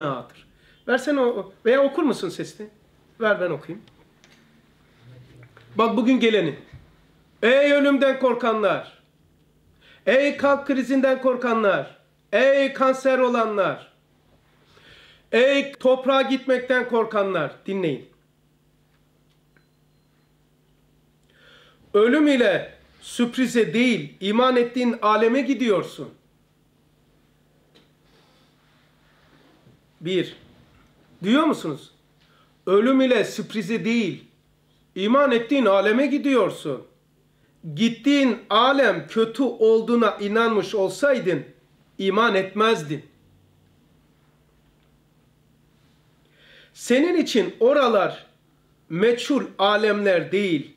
manadır. Versene o veya okur musun sesli? Ver ben okuyayım. Bak bugün geleni. Ey ölümden korkanlar. Ey kalp krizinden korkanlar. Ey kanser olanlar. Ey toprağa gitmekten korkanlar. Dinleyin. Ölüm ile sürprize değil, iman ettiğin aleme gidiyorsun. Bir. Duyuyor musunuz? Ölüm ile sürprize değil, iman ettiğin aleme gidiyorsun. Gittiğin alem kötü olduğuna inanmış olsaydın, iman etmezdin. Senin için oralar meçhul alemler değil,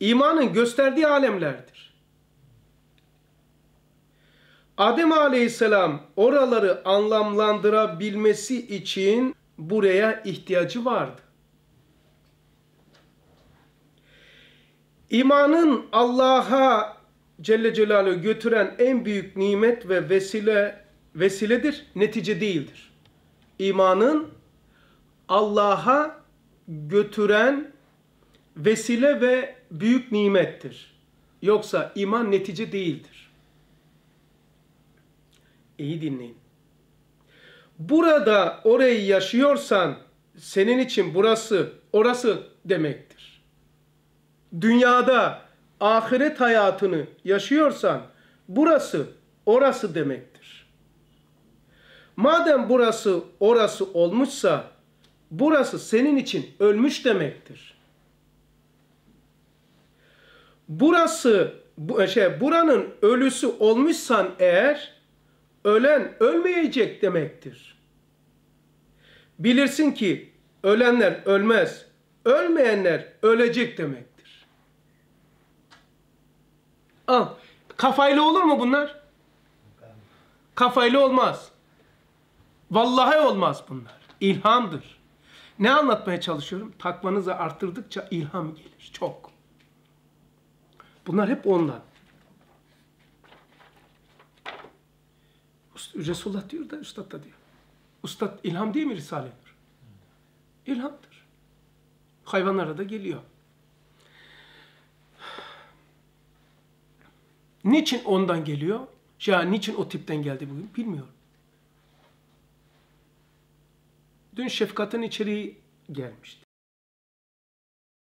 imanın gösterdiği alemlerdir. Adem Aleyhisselam oraları anlamlandırabilmesi için buraya ihtiyacı vardı. İmanın Allah'a Celle Celaluhu götüren en büyük nimet ve vesile vesiledir, netice değildir. İmanın Allah'a götüren vesile ve büyük nimettir. Yoksa iman netice değildir. İyi dinleyin. Burada orayı yaşıyorsan senin için burası orası demektir. Dünyada ahiret hayatını yaşıyorsan burası orası demektir. Madem burası orası olmuşsa burası senin için ölmüş demektir. Burası bu şey buranın ölüsü olmuşsan eğer ölen ölmeyecek demektir. Bilirsin ki ölenler ölmez, ölmeyenler ölecek demektir. Al. Kafayla olur mu bunlar? Kafayla olmaz. Vallahi olmaz bunlar. İlhamdır. Ne anlatmaya çalışıyorum? Takvanızı arttırdıkça ilham gelir. Çok. Bunlar hep ondan. Resulullah diyor da Üstad da diyor. Ustad ilham değil mi Risale Nur? İlhamdır. Hayvanlara da geliyor. Niçin ondan geliyor? Ya niçin o tipten geldi bugün bilmiyorum. Dün şefkatin içeriği gelmişti.